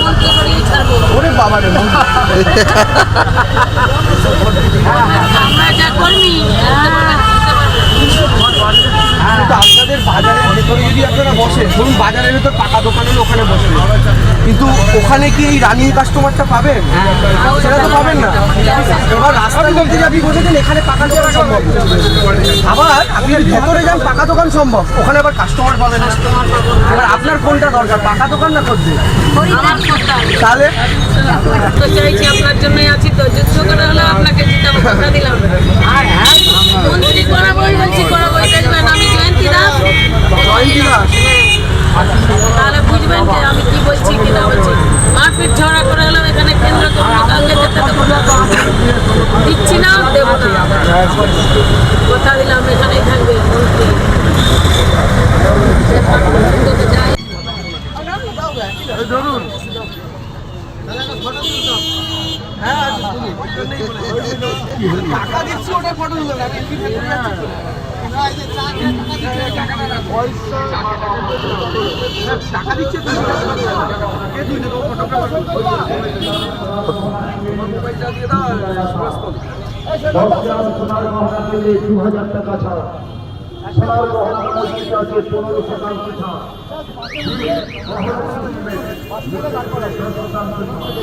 মন্ত্রী করেই ছাড়বো ওরে বাবা রে আমরা যা কর্মী হ্যাঁ। কিন্তু আপনাদের বাজারের ভেতরে যদি আপনারা বসেন ধরুন বাজারের ভেতর পাকা দোকান ওখানে কিন্তু ওখানে কি এই রানিং কাস্টমারটা পাবেন? সেটা তো মধ্যে যে আপনি বসেছেন এখানে পাকা দোকান সম্ভব। আবার আপনি ভেতরে যান পাকা দোকান সম্ভব। ওখানে আবার কাস্টমার পাবেন। এবার আপনার কোনটা দরকার পাকা দোকান না করতে তাহলে? তো চাইছি আপনার জন্যই আছি তো যুদ্ধ করে হলে আপনাকে দিলাম আর হ্যাঁ মন্ত্রী করাবোই বলছি করাবোই দেখবেন আমি জয়ন্তী দাস জয়ন্তী দাস তাহলে বুঝবেন যে আমি কি বলছি কি না বলছি মারপিট ঝগড়া করে হলেও এখানে কেন্দ্র করব কাউকে যেতে দেবো না দিচ্ছি না দেবো না কথা দিলাম এখানেই থাকবে মন্ত্রী যাই ধরুন হ্যাঁ টাকা দিচ্ছি ওটা ফটো তুলে না টাকা দিচ্ছে কে তুই দেবো? মোবাইলটা দিয়ে দাও সুভাষ কর। দশজন সোনার গহনা পেলে মজুরি আছে পনেরো শতাংশ ছাড় পরের বার আসবে একটু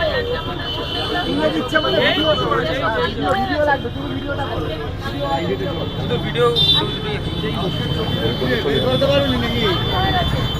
আদা দিয়ে বানিয়ে অন ক্যামেরা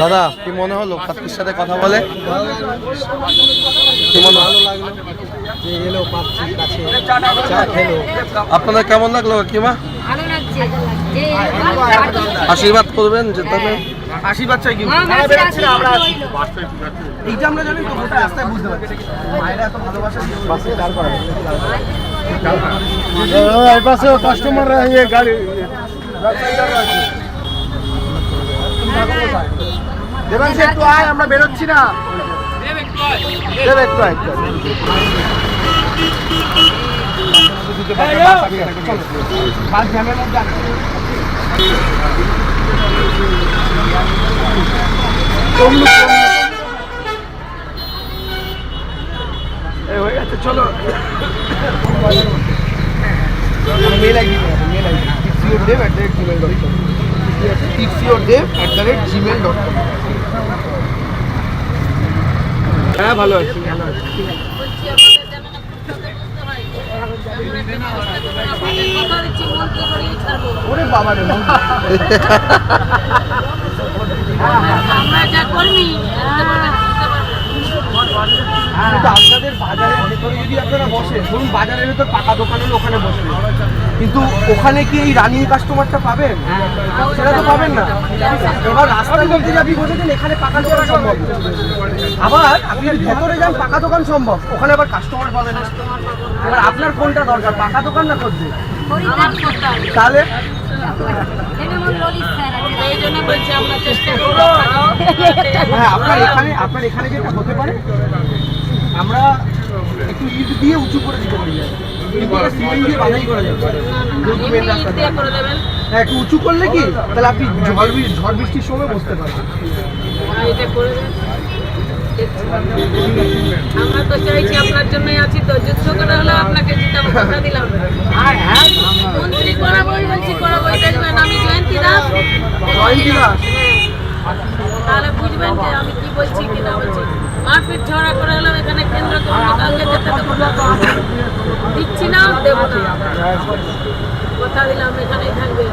দাদা কি মনে হলো পাত্রীর সাথে কথা বলে? কি মনে ভালো লাগল যে এলো পাচ্ছি কাছে চা খেলো আপনাদের কেমন লাগল কিমা ভালো আশীর্বাদ করবেন যে তবে আশীর্বাদ চাই কিন্তু। আমরা আছি। এইটা আমরা জানি তো গোটা রাস্তায় বুঝতে পারছি। মায়েরা এত ভালোবাসা। বাসে দাঁড় করাবে পাশে কাস্টমার ইয়ে গাড়ি সে একটু আয় আমরা বেরোচ্ছি না একটু আয়। চলো। বাস জ্যামের মধ্যে আছে। তমলুক, তমলুক। এই হয়ে গেছে চলো at the rate gmail dot com at the rate gmail হ্যাঁ ভালো আছি আমরা যা কর্মী। কিন্তু আপনাদের বাজারের ভেতরে যদি আপনারা বসেন ধরুন বাজারের ভেতর পাকা দোকান হলে ওখানে বসেন কিন্তু ওখানে কি এই রানিং কাস্টমারটা পাবেন? সেটা তো পাবেন না। এবার রাস্তার মধ্যে যে আপনি বসেছেন এখানে পাকা দোকান সম্ভব আবার আপনি ভেতরে যান পাকা দোকান সম্ভব। ওখানে আবার কাস্টমার পাবেন এবার আপনার কোনটা দরকার পাকা দোকান না করতে তাহলে? জন্য বলছি আমরা চেষ্টা করব। হ্যাঁ আপনার এখানে আপনার এখানে যেটা হতে পারে আমরা একটু ইট দিয়ে উঁচু করে দিতে পারি। সিমেন্ট দিয়ে বাধাই করা যাবে। হ্যাঁ একটু উঁচু করলে কি? তাহলে আপনি ঝড় বৃ- ঝড় বৃষ্টির সময় বসতে পারবেন। এটা করে আমরা তো চাইছি আপনার জন্যই আছি তো। যুদ্ধ করে হলে আপনাকে জিতাবো কথা দিলাম আর হ্যাঁ। মন্ত্রী করাবোই বলছি করাবোই। পিট ঝগড়া করে হলাম এখানে কেন্দ্র কালকে যেতে দেবো না। দিচ্ছি না, দেব কথা দিলাম এখানে থাকবে